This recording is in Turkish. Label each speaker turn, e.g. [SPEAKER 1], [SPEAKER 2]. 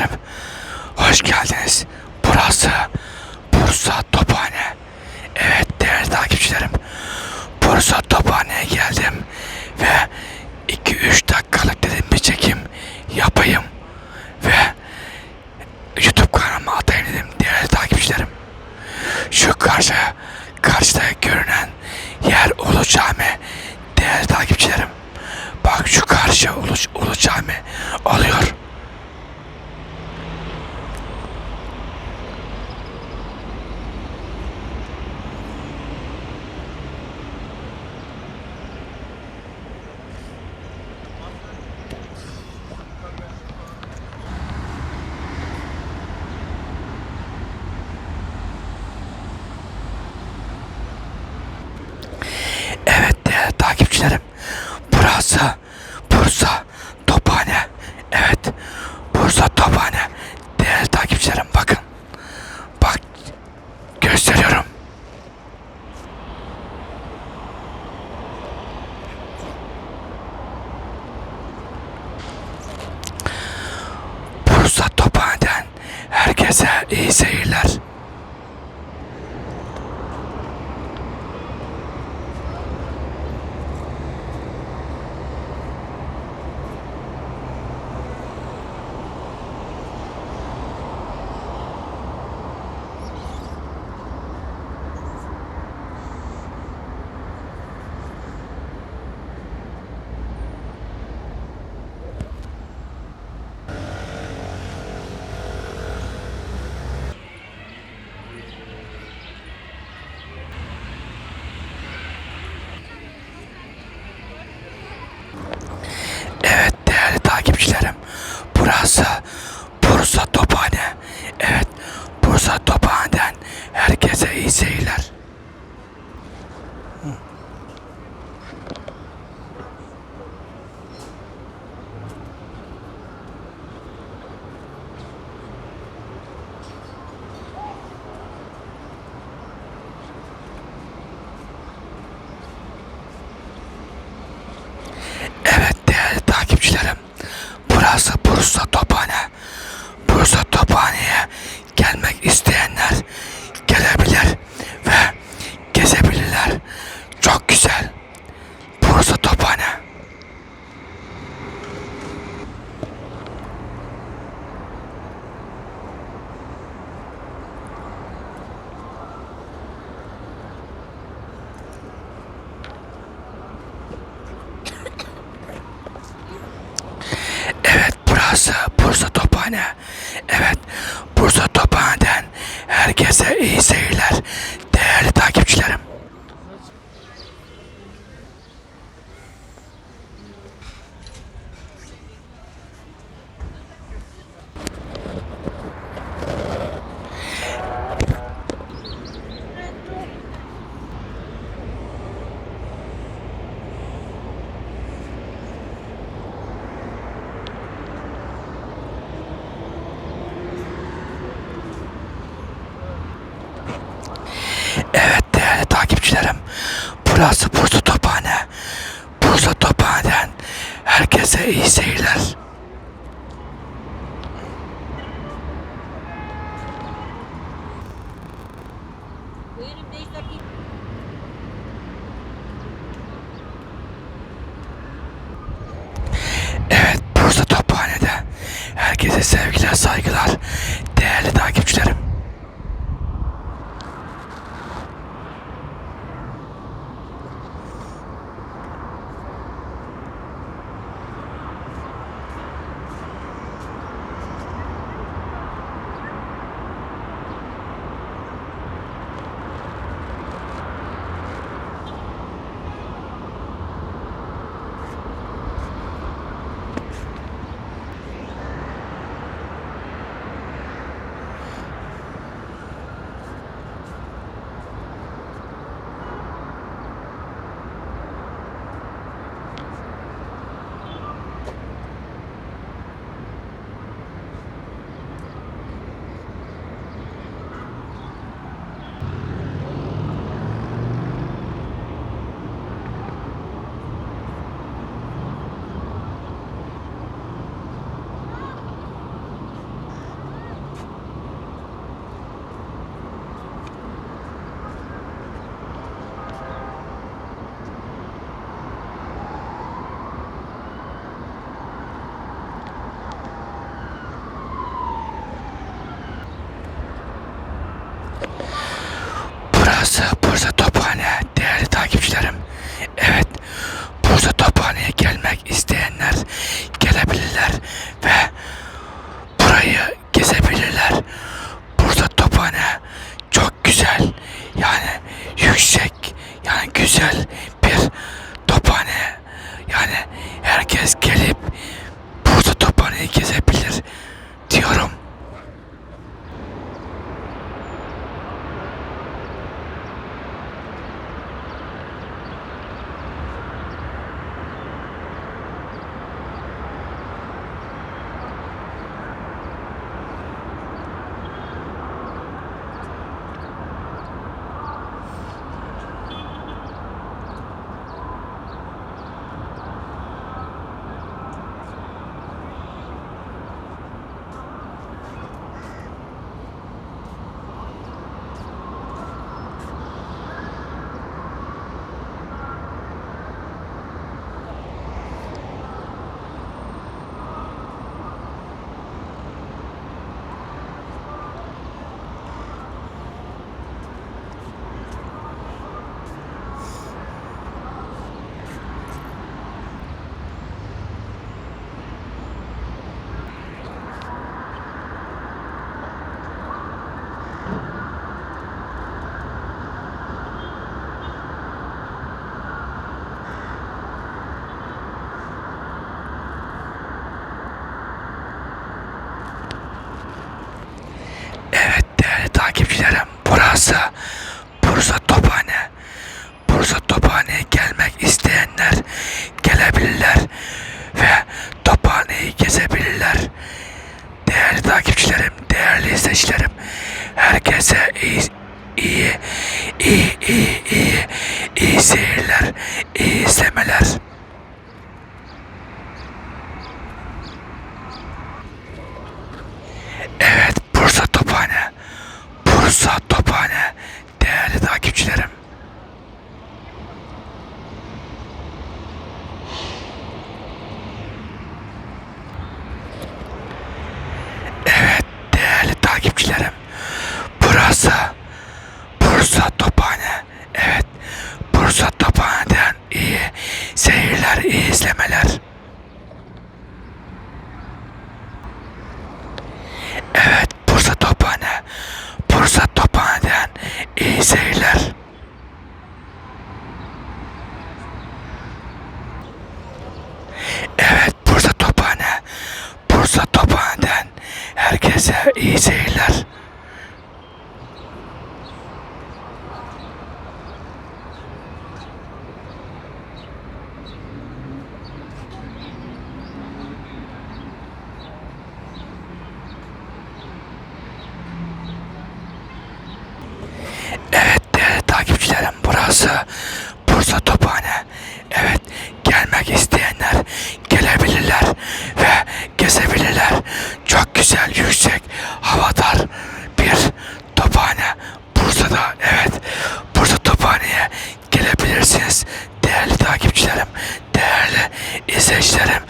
[SPEAKER 1] takipçilerim. Hoş geldiniz. Burası Bursa Tophane. Evet değerli takipçilerim. Bursa Tophane'ye geldim. Ve 2-3 dakikalık dedim bir çekim yapayım. Ve YouTube kanalıma atayım dedim değerli takipçilerim. Şu karşı, karşıda görünen yer Ulu Cami. Değerli takipçilerim. Bak şu karşı Ulu, Ulu Cami oluyor. Evet takipçilerim. Burası Bursa Tophane. Evet Bursa Tophane. Değerli takipçilerim bakın. Bak gösteriyorum. Bursa Tophane'den herkese iyi iyi seyirler. Değerli takipçilerim. Evet değerli takipçilerim. Burası Bursa Tophane. Bursa Tophane'den herkese iyi seyirler. Evet Bursa Tophane'de herkese sevgiler saygılar. Değerli takipçilerim. Herkes gelip Bursa Tophane'yi gezebilir diyorum. Evet değerli takipçilerim burası Bursa Tophane. Bursa Tophane'ye gelmek isteyenler gelebilirler ve Tophane'yi gezebilirler. Değerli takipçilerim, değerli izleyicilerim, herkese iyi, iyi, iyi, iyi, iyi, iyi seyirler, iyi izlemeler. Evet, Bursa Tophane. Bursa Tophane. Değerli takipçilerim. Evet, değerli takipçilerim. Burası Bursa Tophane. Evet, Bursa Tophane'den iyi seyirler, iyi izlemeler. Evet, Bursa Tophane. Bursa Tophane'den iyi seyirler. Evet, Bursa Tophane. Bursa Tophane'den herkese iyi seyirler. Evet değerli takipçilerim burası Bursa Tophane. Evet gelmek isteyenler gelebilirler ve gezebilirler. Çok güzel yüksek havadar bir tophane. Bursa'da evet Bursa Tophane'ye gelebilirsiniz. Değerli takipçilerim, değerli izleyicilerim